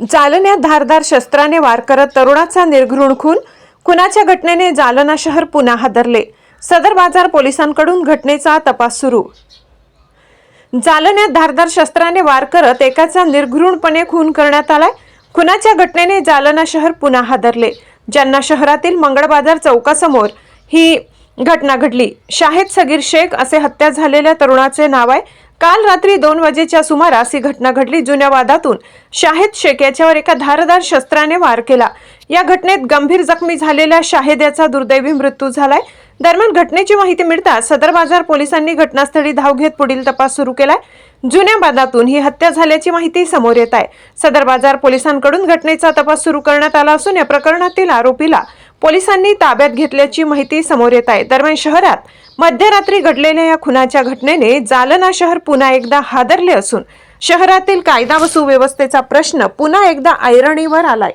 जालन्यात धारदार शस्त्राने वार करत तरुणाचा निर्घृण खून. खुनाच्या घटनेने जालना शहर पुन्हा हादरले. सदर बाजार पोलिसांकडून घटनेचा तपास सुरू. जालन्यात धारदार शस्त्राने वार करत एकाचा निर्घृणपणे खून करण्यात आलाय. खुनाच्या घटनेने जालना शहर पुन्हा हादरले. ज्यांना शहरातील मंगळ बाजार चौकासमोर ही घटना घडली. शाहिद सगीर शेख असे हत्या झालेल्या तरुणाचे नाव आहे. काल रात्री दोन वाजेच्या सुमारास ही घटना घडली. जुन्या वादातून शाहिद शेख याच्यावर एका धारदार शस्त्राने वार केला. या घटनेत गंभीर जखमी झालेल्या शाहिद याचा दुर्दैवी मृत्यू झालाय. दरम्यान घटनेची माहिती मिळताच सदर बाजार पोलिसांनी घटनास्थळी धाव घेत पुढील तपास सुरू केलाय. जुन्या बादातून ही हत्या झाल्याची माहिती समोर येत आहे. सदर बाजार पोलिसांकडून घटनेचा तपास सुरू करण्यात आला असून या प्रकरणातील आरोपीला पोलिसांनी ताब्यात घेतल्याची माहिती समोर येत आहे. दरम्यान शहरात मध्यरात्री घडलेल्या या खुनाच्या घटनेने जालना शहर पुन्हा एकदा हादरले असून शहरातील कायदा व सुव्यवस्थेचा प्रश्न पुन्हा एकदा ऐरणीवर आलाय.